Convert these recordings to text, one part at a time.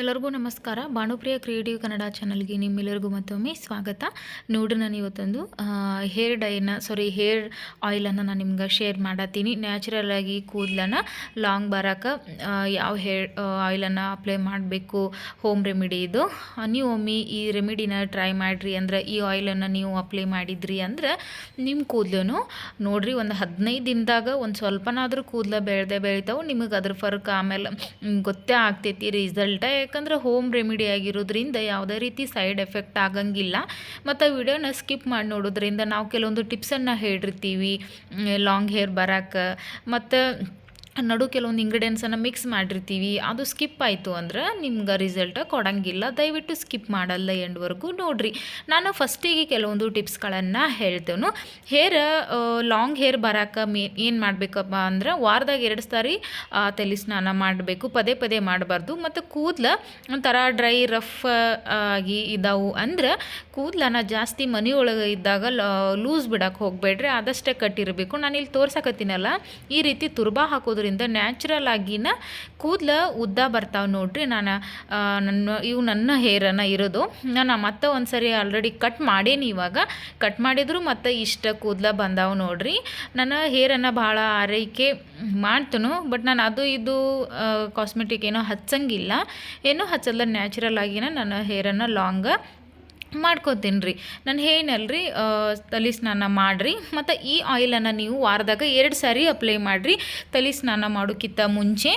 ಎಲ್ಲರಿಗೂ ನಮಸ್ಕಾರ. ಭಾನುಪ್ರಿಯ ಕ್ರಿಯೇಟಿವ್ ಕನ್ನಡ ಚಾನಲ್ಗೆ ನಿಮ್ಮೆಲ್ಲರಿಗೂ ಮತ್ತೊಮ್ಮೆ ಸ್ವಾಗತ. ನೋಡ್ರಿ ನಾನು ಇವತ್ತೊಂದು ಹೇರ್ ಡೈನ ಸಾರಿ ಹೇರ್ ಆಯಿಲನ್ನು ನಾನು ನಿಮ್ಗೆ ಶೇರ್ ಮಾಡತ್ತೀನಿ. ನ್ಯಾಚುರಲ್ ಆಗಿ ಕೂದಲನ್ನು ಲಾಂಗ್ ಬರೋಕೆ ಯಾವ ಹೇರ್ ಆಯಿಲನ್ನು ಅಪ್ಲೈ ಮಾಡಬೇಕು ಹೋಮ್ ರೆಮಿಡಿ ಇದು. ನೀವು ಒಮ್ಮೆ ಈ ರೆಮಿಡಿನ ಟ್ರೈ ಮಾಡಿರಿ ಅಂದ್ರೆ, ಈ ಆಯಿಲನ್ನು ನೀವು ಅಪ್ಲೈ ಮಾಡಿದ್ರಿ ಅಂದ್ರೆ ನಿಮ್ಮ ಕೂದಲು ನೋಡಿರಿ ಒಂದು ಹದಿನೈದು ದಿನದಾಗ ಒಂದು ಸ್ವಲ್ಪನಾದರೂ ಕೂದಲ ಬೆಳೆದೇ ಬೆಳಿತಾವೆ. ನಿಮಗೆ ಅದ್ರ ಫರ್ಕ್ ಆಮೇಲೆ ಗೊತ್ತೇ ಆಗ್ತೈತಿ. ರಿಸಲ್ಟ ಯಾಕಂದ್ರೆ ಹೋಮ್ ರೆಮಿಡಿ ಆಗಿರೋದ್ರಿಂದ ಯಾವುದೇ ರೀತಿ ಸೈಡ್ ಎಫೆಕ್ಟ್ ಆಗಂಗಿಲ್ಲ. ಮತ್ತು ವಿಡಿಯೋನ ಸ್ಕಿಪ್ ಮಾಡಿ ನೋಡೋದ್ರಿಂದ ನಾವು ಕೆಲವೊಂದು ಟಿಪ್ಸನ್ನು ಹೇಳಿರ್ತೀವಿ ಲಾಂಗ್ ಹೇರ್ ಬರೋಕೆ. ಮತ್ತು ನಡು ಕೆಲವೊಂದು ಇಂಗ್ರೀಡಿಯೆಂಟ್ಸನ್ನು ಮಿಕ್ಸ್ ಮಾಡಿರ್ತೀವಿ. ಅದು ಸ್ಕಿಪ್ ಆಯಿತು ಅಂದ್ರೆ ನಿಮ್ಗೆ ರಿಸಲ್ಟ್ ಕೊಡಂಗಿಲ್ಲ. ದಯವಿಟ್ಟು ಸ್ಕಿಪ್ ಮಾಡಲ್ಲ ಎಂಡ್ವರೆಗೂ. ನೋಡಿರಿ, ನಾನು ಫಸ್ಟಿಗೆ ಕೆಲವೊಂದು ಟಿಪ್ಸ್ಗಳನ್ನು ಹೇಳ್ತೇನೆ ಹೇರ್ ಲಾಂಗ್ ಹೇರ್ ಬರೋಕೆ ಮೇ, ಏನು ಮಾಡಬೇಕಪ್ಪ ಅಂದ್ರೆ ವಾರದಾಗ ಎರಡು ಸಾರಿ ತಲೆ ಸ್ನಾನ ಮಾಡಬೇಕು. ಪದೇ ಪದೇ ಮಾಡಬಾರ್ದು. ಮತ್ತು ಕೂದಲ ಒಂಥರ ಡ್ರೈ ರಫ್ ಆಗಿ ಇದಾವು ಅಂದ್ರೆ ಕೂದಲನ್ನ ಜಾಸ್ತಿ ಮನೆಯೊಳಗೆ ಇದ್ದಾಗ ಲೂಸ್ ಬಿಡೋಕೆ ಹೋಗಬೇಡ್ರಿ. ಆದಷ್ಟೇ ಕಟ್ಟಿರಬೇಕು. ನಾನು ಇಲ್ಲಿ ತೋರ್ಸಕತ್ತೀನಲ್ಲ, ಈ ರೀತಿ ತುರ್ಬಾ ಹಾಕೋದ್ರಿಂದ ನ್ಯಾಚುರಲ್ ಆಗಿನ ಕೂದಲ ಉದ್ದ ಬರ್ತಾವೆ ನೋಡ್ರಿ. ನಾನು ನನ್ನ, ಇವು ನನ್ನ ಹೇರನ್ನು ಇರೋದು. ನಾನು ಮತ್ತೆ ಒಂದು ಸರಿ ಆಲ್ರೆಡಿ ಕಟ್ ಮಾಡೇನಿ ಇವಾಗ. ಕಟ್ ಮಾಡಿದ್ರು ಮತ್ತೆ ಇಷ್ಟ ಕೂದಲ ಬಂದಾವೆ ನೋಡ್ರಿ. ನನ್ನ ಹೇರನ್ನು ಭಾಳ ಆರೈಕೆ ಮಾಡ್ತನು ಬಟ್ ನಾನು ಅದು ಇದು ಕಾಸ್ಮೆಟಿಕ್ ಏನೋ ಹಚ್ಚಂಗಿಲ್ಲ. ಏನೋ ಹಚ್ಚಲ್ಲ ನ್ಯಾಚುರಲ್ ಆಗಿನ ನನ್ನ ಹೇರನ್ನು ಲಾಂಗ್ ಮಾಡ್ಕೊತೀನಿ ರೀ. ನಾನು ಏನಲ್ರಿ ತಲೆ ಸ್ನಾನ ಮಾಡಿರಿ, ಮತ್ತು ಈ ಆಯಿಲನ್ನು ನೀವು ವಾರದಾಗ ಎರಡು ಸಾರಿ ಅಪ್ಲೈ ಮಾಡಿರಿ. ತಲೆ ಸ್ನಾನ ಮಾಡೋಕ್ಕಿಂತ ಮುಂಚೆ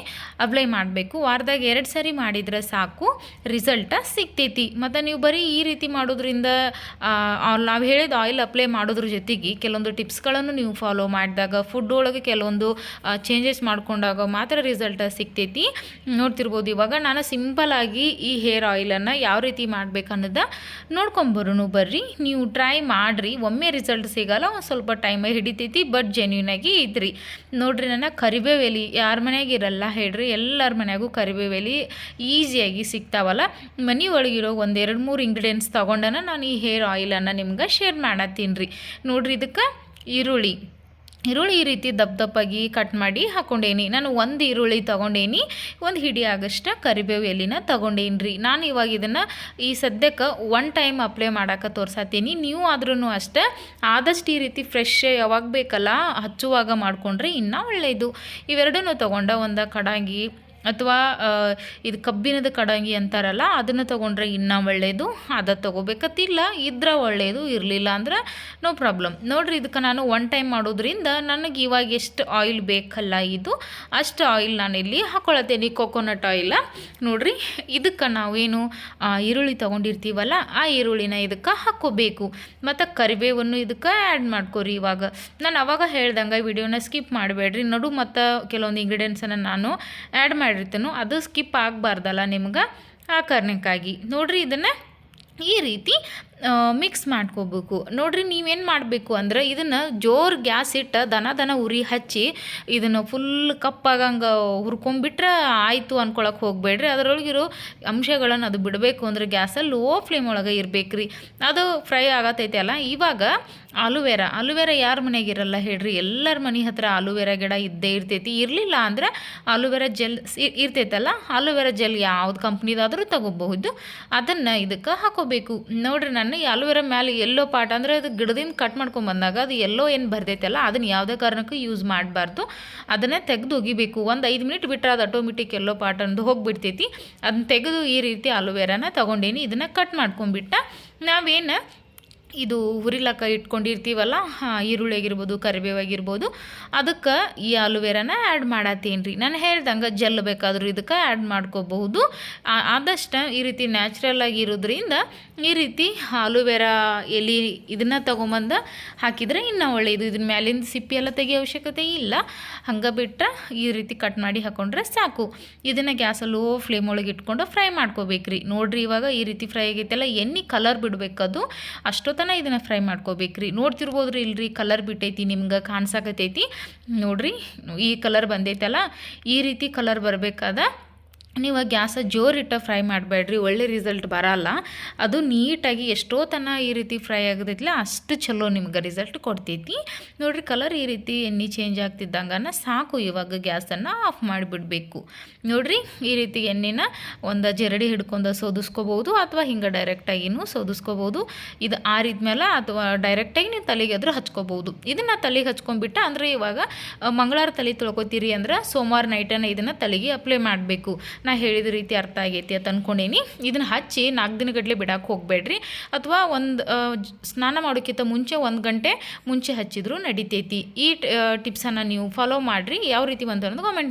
ಅಪ್ಲೈ ಮಾಡಬೇಕು. ವಾರದಾಗ ಎರಡು ಸಾರಿ ಮಾಡಿದ್ರೆ ಸಾಕು, ರಿಸಲ್ಟ ಸಿಗ್ತೈತಿ. ಮತ್ತು ನೀವು ಬರೀ ಈ ರೀತಿ ಮಾಡೋದ್ರಿಂದ ನಾವು ಹೇಳಿದ ಆಯಿಲ್ ಅಪ್ಲೈ ಮಾಡೋದ್ರ ಜೊತೆಗೆ ಕೆಲವೊಂದು ಟಿಪ್ಸ್ಗಳನ್ನು ನೀವು ಫಾಲೋ ಮಾಡಿದಾಗ, ಫುಡ್ ಒಳಗೆ ಕೆಲವೊಂದು ಚೇಂಜಸ್ ಮಾಡ್ಕೊಂಡಾಗ ಮಾತ್ರ ರಿಸಲ್ಟ ಸಿಗ್ತೈತಿ. ನೋಡ್ತಿರ್ಬೋದು ಇವಾಗ ನಾನು ಸಿಂಪಲಾಗಿ ಈ ಹೇರ್ ಆಯಿಲನ್ನು ಯಾವ ರೀತಿ ಮಾಡ್ಬೇಕು ಅನ್ನೋದ ನೋಡ್ಕೊಂಬರೋನು ಬರ್ರಿ, ನೀವು ಟ್ರೈ ಮಾಡಿರಿ. ಒಮ್ಮೆ ರಿಸಲ್ಟ್ ಸಿಗಲ್ಲ, ಒಂದು ಸ್ವಲ್ಪ ಟೈಮ್ ಹಿಡಿತೈತಿ ಬಟ್ ಜೆನ್ಯೂನಾಗಿ ಇದ್ರಿ. ನೋಡ್ರಿ ನನ್ನ ಕರಿಬೇವು ಎಲೆ ಯಾರ ಮನೆಯಾಗ ಇರಲ್ಲ ಹೇಳ್ರಿ, ಎಲ್ಲರ ಮನೆಯಾಗೂ ಕರಿಬೇವು ಈಸಿಯಾಗಿ ಸಿಗ್ತಾವಲ್ಲ. ಮನೆ ಒಳಗಿರೋ ಒಂದೆರಡು ಮೂರು ಇಂಗ್ರೀಡಿಯೆಂಟ್ಸ್ ತೊಗೊಂಡನ ನಾನು ಈ ಹೇರ್ ಆಯಿಲನ್ನು ನಿಮ್ಗೆ ಶೇರ್ ಮಾಡತ್ತೀನಿ ರೀ. ನೋಡ್ರಿ ಇದಕ್ಕೆ ಈರುಳ್ಳಿ ಈರುಳ್ಳಿ ಈ ರೀತಿ ದಪ್ಪ ದಪ್ಪಾಗಿ ಕಟ್ ಮಾಡಿ ಹಾಕೊಂಡೇನಿ. ನಾನು ಒಂದು ಈರುಳ್ಳಿ ತೊಗೊಂಡೇನಿ, ಒಂದು ಹಿಡಿ ಆಗಷ್ಟ ಕರಿಬೇವು ಎಲ್ಲಿನ ತೊಗೊಂಡೇನಿ ರೀ ನಾನು ಇವಾಗ ಇದನ್ನು ಈ ಸದ್ಯಕ್ಕೆ ಒನ್ ಟೈಮ್ ಅಪ್ಲೈ ಮಾಡೋಕೆ ತೋರ್ಸತ್ತೀನಿ ನೀವು ಆದ್ರೂ ಅಷ್ಟೇ ಆದಷ್ಟು ಈ ರೀತಿ ಫ್ರೆಶ್ ಯಾವಾಗ ಬೇಕಲ್ಲ ಹಚ್ಚುವಾಗ ಮಾಡಿಕೊಂಡ್ರೆ ಇನ್ನೂ ಒಳ್ಳೆಯದು ಇವೆರಡನ್ನೂ ತೊಗೊಂಡ ಒಂದು ಕಡಾಗಿ ಅಥವಾ ಇದು ಕಬ್ಬಿಣದ ಕಡಂಗಿ ಅಂತಾರಲ್ಲ, ಅದನ್ನು ತೊಗೊಂಡ್ರೆ ಇನ್ನೂ ಒಳ್ಳೆಯದು ಅದು ತೊಗೋಬೇಕತ್ತಿಲ್ಲ, ಇದ್ರೆ ಒಳ್ಳೆಯದು ಇರಲಿಲ್ಲ ಅಂದ್ರೆ ನೋ ಪ್ರಾಬ್ಲಮ್ ನೋಡ್ರಿ, ಇದಕ್ಕೆ ನಾನು ಒನ್ ಟೈಮ್ ಮಾಡೋದ್ರಿಂದ ನನಗೆ ಇವಾಗ ಎಷ್ಟು ಆಯಿಲ್ ಬೇಕಲ್ಲ ಇದು, ಅಷ್ಟು ಆಯಿಲ್ ನಾನಿಲ್ಲಿ ಹಾಕೊಳತ್ತೇನೆ ಕೊಕೊನಟ್ ಆಯಿಲ್ ನೋಡ್ರಿ, ಇದಕ್ಕೆ ನಾವೇನು ಈರುಳ್ಳಿ ತೊಗೊಂಡಿರ್ತೀವಲ್ಲ, ಆ ಈರುಳ್ಳಿನ ಇದಕ್ಕೆ ಹಾಕ್ಕೋಬೇಕು ಮತ್ತು ಕರಿಬೇವನ್ನು ಇದಕ್ಕೆ ಆ್ಯಡ್ ಮಾಡ್ಕೋರಿ ಇವಾಗ. ನಾನು ಅವಾಗ ಹೇಳ್ದಂಗೆ, ವಿಡಿಯೋನ ಸ್ಕಿಪ್ ಮಾಡಬೇಡ್ರಿ. ನೋಡು ಮತ್ತು ಕೆಲವೊಂದು ಇಂಗ್ರೀಡಿಯೆಂಟ್ಸನ್ನು ನಾನು ಆ್ಯಡ್ ಮಾಡಿರ್ತೇನೆ ಅದು ಸ್ಕಿಪ್ ಆಗಬಾರ್ದಲ್ಲ ನಿಮ್ಗೆ ಆ ಕಾರಣಕ್ಕಾಗಿ ನೋಡ್ರಿ ಇದನ್ನು ಈ ರೀತಿ ಮಿಕ್ಸ್ ಮಾಡ್ಕೋಬೇಕು. ನೋಡಿರಿ ನೀವೇನು ಮಾಡಬೇಕು ಅಂದ್ರೆ ಇದನ್ನು ಜೋರು ಗ್ಯಾಸ್ ಇಟ್ಟು ದನ ದನ ಉರಿ ಹಚ್ಚಿ ಇದನ್ನು ಫುಲ್ ಕಪ್ಪಾಗಂಗೆ ಹುರ್ಕೊಂಬಿಟ್ರೆ ಆಯಿತು ಅನ್ಕೊಳಕ್ಕೆ ಹೋಗಬೇಡ್ರಿ. ಅದರೊಳಗಿರೋ ಅಂಶಗಳನ್ನು ಅದು ಬಿಡಬೇಕು ಅಂದ್ರೆ ಗ್ಯಾಸಲ್ಲಿ ಲೋ ಫ್ಲೇಮ್ ಒಳಗೆ ಇರಬೇಕು ರೀ ಅದು ಫ್ರೈ ಆಗತೈತೆ ಅಲ್ಲ. ಇವಾಗ ಆಲೂವೆರಾ ಆಲೂವೆರಾ ಯಾರ ಮನೆಗೆ ಇರಲ್ಲ ಹೇಳ್ರಿ. ಎಲ್ಲರ ಮನೆ ಹತ್ರ ಆಲೂವೆರಾ ಗಿಡ ಇದ್ದೇ ಇರ್ತೈತಿ. ಇರಲಿಲ್ಲ ಅಂದ್ರೆ ಆಲೂವೆರಾ ಜೆಲ್ ಇರ್ತೈತಲ್ಲ. ಆಲೂವೆರಾ ಜೆಲ್ ಯಾವ್ದು ಕಂಪ್ನಿದಾದರೂ ತಗೋಬಹುದು. ಅದನ್ನು ಇದಕ್ಕೆ ಹಾಕೋಬೇಕು. ನೋಡ್ರಿ ಈ ಅಲೋವೆರಾ ಮ್ಯಾಲೆ ಎಲ್ಲೋ ಪಾರ್ಟ್ ಅಂದರೆ ಅದು ಗಿಡದಿಂದ ಕಟ್ ಮಾಡ್ಕೊಂಡು ಬಂದಾಗ ಅದು ಎಲ್ಲೋ ಏನು ಬರ್ತೈತಲ್ಲ ಅದನ್ನು ಯಾವುದೇ ಕಾರಣಕ್ಕೂ ಯೂಸ್ ಮಾಡಬಾರ್ದು. ಅದನ್ನೇ ತೆಗೆದು ಒಗಿಬೇಕು ಒಂದು ಐದು ಮಿನಿಟ್ ಬಿಟ್ಟರೆ ಅದು ಆಟೋಮೆಟಿಕ್ ಎಲ್ಲೋ ಪಾರ್ಟ್ ಅಂದು ಹೋಗಿಬಿಡ್ತೈತಿ. ಅದನ್ನ ತೆಗೆದು ಈ ರೀತಿ ಅಲೋವೆರಾನ ತೊಗೊಂಡೇನಿ. ಇದನ್ನು ಕಟ್ ಮಾಡ್ಕೊಂಬಿಟ್ಟ ನಾವೇನು ಇದು ಹುರಿಲಕ್ಕ ಇಟ್ಕೊಂಡಿರ್ತೀವಲ್ಲ ಈರುಳ್ಳಿ ಆಗಿರ್ಬೋದು ಕರಿಬೇವು ಆಗಿರ್ಬೋದು ಅದಕ್ಕೆ ಈ ಆಲೂವೇರನ ಆ್ಯಡ್ ಮಾಡತ್ತೀನಿ ರೀ ನಾನು ಹೇಳ್ದಂಗೆ ಜೆಲ್ ಬೇಕಾದರೂ ಇದಕ್ಕೆ ಆ್ಯಡ್ ಮಾಡ್ಕೋಬಹುದು. ಆದಷ್ಟು ಈ ರೀತಿ ನ್ಯಾಚುರಲ್ ಆಗಿ ಇರೋದ್ರಿಂದ ಈ ರೀತಿ ಆಲೂವೇರ ಎಲೆ ಇದನ್ನು ತೊಗೊಂಬಂದು ಹಾಕಿದರೆ ಇನ್ನೂ ಒಳ್ಳೆಯದು ಇದನ್ನ ಮ್ಯಾಲಿಂದ ಸಿಪ್ಪಿ ಎಲ್ಲ ತೆಗಿಯೋ ಅವಶ್ಯಕತೆ ಇಲ್ಲ. ಹಂಗೆ ಬಿಟ್ಟರೆ ಈ ರೀತಿ ಕಟ್ ಮಾಡಿ ಹಾಕೊಂಡ್ರೆ ಸಾಕು. ಇದನ್ನು ಗ್ಯಾಸಲ್ಲಿ ಲೋ ಫ್ಲೇಮ್ ಒಳಗೆ ಇಟ್ಕೊಂಡು ಫ್ರೈ ಮಾಡ್ಕೋಬೇಕ್ರಿ. ನೋಡ್ರಿ ಇವಾಗ ಈ ರೀತಿ ಫ್ರೈ ಆಗೈತೆಲ್ಲ, ಎಣ್ಣೆ ಕಲರ್ ಬಿಡಬೇಕದು. ಅಷ್ಟೊತ್ತನ ಇದನ್ನು ಫ್ರೈ ಮಾಡ್ಕೋಬೇಕ್ರಿ. ನೋಡ್ತಿರ್ಬೋದ್ರಿ ಇಲ್ರಿ ಕಲರ್ ಬಿಟ್ಟೈತಿ, ನಿಮ್ಗೆ ಕಾಣಿಸಾಕತೈತಿ. ನೋಡ್ರಿ, ಈ ಕಲರ್ ಬಂದೈತಲ್ಲ, ಈ ರೀತಿ ಕಲರ್ ಬರಬೇಕಾದ ನೀವು ಗ್ಯಾಸ ಜೋರಿಟ್ಟ ಫ್ರೈ ಮಾಡಬೇಡ್ರಿ, ಒಳ್ಳೆ ರಿಸಲ್ಟ್ ಬರಲ್ಲ. ಅದು ನೀಟಾಗಿ ಎಷ್ಟೋ ತನ ಈ ರೀತಿ ಫ್ರೈ ಆಗದಿದ್ಲ ಅಷ್ಟು ಚಲೋ ನಿಮ್ಗೆ ರಿಸಲ್ಟ್ ಕೊಡ್ತೈತಿ. ನೋಡಿರಿ ಕಲರ್ ಈ ರೀತಿ ಎಣ್ಣೆ ಚೇಂಜ್ ಆಗ್ತಿದ್ದಂಗನ ಸಾಕು ಇವಾಗ ಗ್ಯಾಸನ್ನು ಆಫ್ ಮಾಡಿಬಿಡಬೇಕು. ನೋಡಿರಿ ಈ ರೀತಿ ಎಣ್ಣೆನ ಒಂದು ಜರಡಿ ಹಿಡ್ಕೊಂಡು ಸೋದಿಸ್ಕೋಬೋದು ಅಥವಾ ಹಿಂಗೆ ಡೈರೆಕ್ಟಾಗಿನೂ ಸೋದಿಸ್ಕೋಬೋದು ಇದು ಆರಿದ್ಮೇಲೆ ಅಥವಾ ಡೈರೆಕ್ಟಾಗಿ ನೀವು ತಲೆಗೆ ಆದರೂ ಹಚ್ಕೋಬೋದು ಇದನ್ನು ತಲೆಗೆ ಹಚ್ಕೊಂಡ್ಬಿಟ್ಟು ಅಂದರೆ ಇವಾಗ, ಮಂಗಳವಾರ ತಲೆ ತೊಳ್ಕೊತೀರಿ ಅಂದ್ರೆ ಸೋಮವಾರ ನೈಟನ್ನು ಇದನ್ನು ತಲೆಗೆ ಅಪ್ಲೈ ಮಾಡಬೇಕು. ನಾ ಹೇಳಿದ ರೀತಿ ಅರ್ಥ ಆಗೈತಿ ಅಂತ ಅಂದ್ಕೊಂಡೇನಿ ಇದನ್ನು ಹಚ್ಚಿ ನಾಲ್ಕು ದಿನಗಟ್ಟಲೆ ಬಿಡಕ್ಕೆ ಹೋಗಬೇಡ್ರಿ. ಅಥವಾ ಒಂದು ಸ್ನಾನ ಮಾಡೋಕ್ಕಿಂತ ಮುಂಚೆ ಒಂದು ಗಂಟೆ ಮುಂಚೆ ಹಚ್ಚಿದ್ರು ನಡಿತೈತಿ. ಈ ಟಿಪ್ಸನ್ನು ನೀವು ಫಾಲೋ ಮಾಡಿರಿ. ಯಾವ ರೀತಿ ಬಂತು ಅನ್ನೋದು ಕಾಮೆಂಟ್